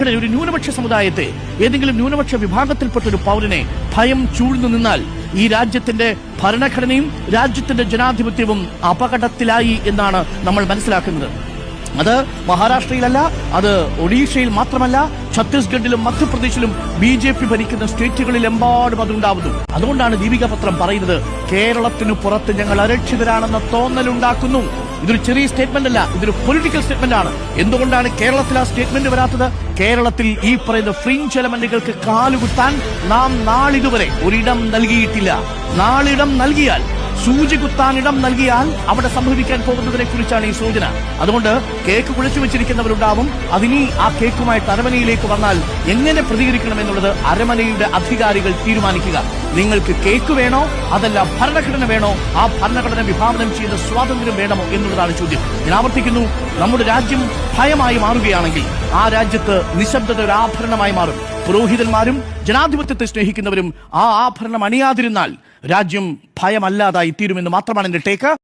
ഒരു ന്യൂനപക്ഷ സമുദായത്തെ ഏതെങ്കിലും ന്യൂനപക്ഷ വിഭാഗത്തിൽപ്പെട്ട ഒരു പൗരനെ ഭയം ചൂഴ്ന്നു നിന്നാൽ ഈ രാജ്യത്തിന്റെ ഭരണഘടനയും രാജ്യത്തിന്റെ ജനാധിപത്യവും അപകടത്തിലായി എന്നാണ് നമ്മൾ മനസ്സിലാക്കുന്നത്. അത് മഹാരാഷ്ട്രയിലല്ല അത് ഒഡീഷയിൽ മാത്രമല്ല ഛത്തീസ്ഗഡിലും മധ്യപ്രദേശിലും ബി ജെ പി ഭരിക്കുന്ന സ്റ്റേറ്റുകളിലെമ്പാടും അതുണ്ടാവുന്നു. അതുകൊണ്ടാണ് ദീപിക പത്രം പറയുന്നത് കേരളത്തിനു പുറത്ത് ഞങ്ങൾ അരക്ഷിതരാണെന്ന തോന്നലുണ്ടാക്കുന്നു ഇതൊരു ചെറിയ സ്റ്റേറ്റ്മെന്റ് അല്ല ഇതൊരു പൊളിറ്റിക്കൽ സ്റ്റേറ്റ്മെന്റ് ആണ്. എന്തുകൊണ്ടാണ് കേരളത്തിൽ ആ സ്റ്റേറ്റ്മെന്റ് വരാത്തത്? കേരളത്തിൽ ഈ പറയുന്ന ഫ്രിഞ്ച് എലമെന്റുകൾക്ക് കാലുകുത്താൻ നാം നാളിതുവരെ ഒരിടം നൽകിയിട്ടില്ല. നാളിടം നൽകിയാൽ സൂചി കുത്താൻ ഇടം നൽകിയാൽ അവിടെ സംഭവിക്കാൻ പോകുന്നതിനെ കുറിച്ചാണ് ഈ സൂചന. അതുകൊണ്ട് കേക്ക് കുഴിച്ചു വെച്ചിരിക്കുന്നവരുണ്ടാവും. അതിനി ആ കേക്കുമായിട്ട് അരമനയിലേക്ക് വന്നാൽ എങ്ങനെ പ്രതികരിക്കണം എന്നുള്ളത് അരമനയുടെ അധികാരികൾ തീരുമാനിക്കുക. നിങ്ങൾക്ക് കേക്ക് വേണോ? അതല്ല ഭരണഘടന വേണോ? ആ ഭരണഘടന വിഭാവനം ചെയ്ത സ്വാതന്ത്ര്യം വേണമോ എന്നുള്ളതാണ് ചോദ്യം. ഞാൻ ആവർത്തിക്കുന്നു നമ്മുടെ രാജ്യം ഭയമായി മാറുകയാണെങ്കിൽ ആ രാജ്യത്ത് നിശബ്ദത ഒരു ആഭരണമായി മാറും. പുരോഹിതന്മാരും ജനാധിപത്യത്തെ സ്നേഹിക്കുന്നവരും ആ ആഭരണം അണിയാതിരുന്നാൽ രാജ്യം ഭയമല്ലാതായി തീരുമെന്ന് മാത്രമാണ് എന്റെ ടേക്ക്.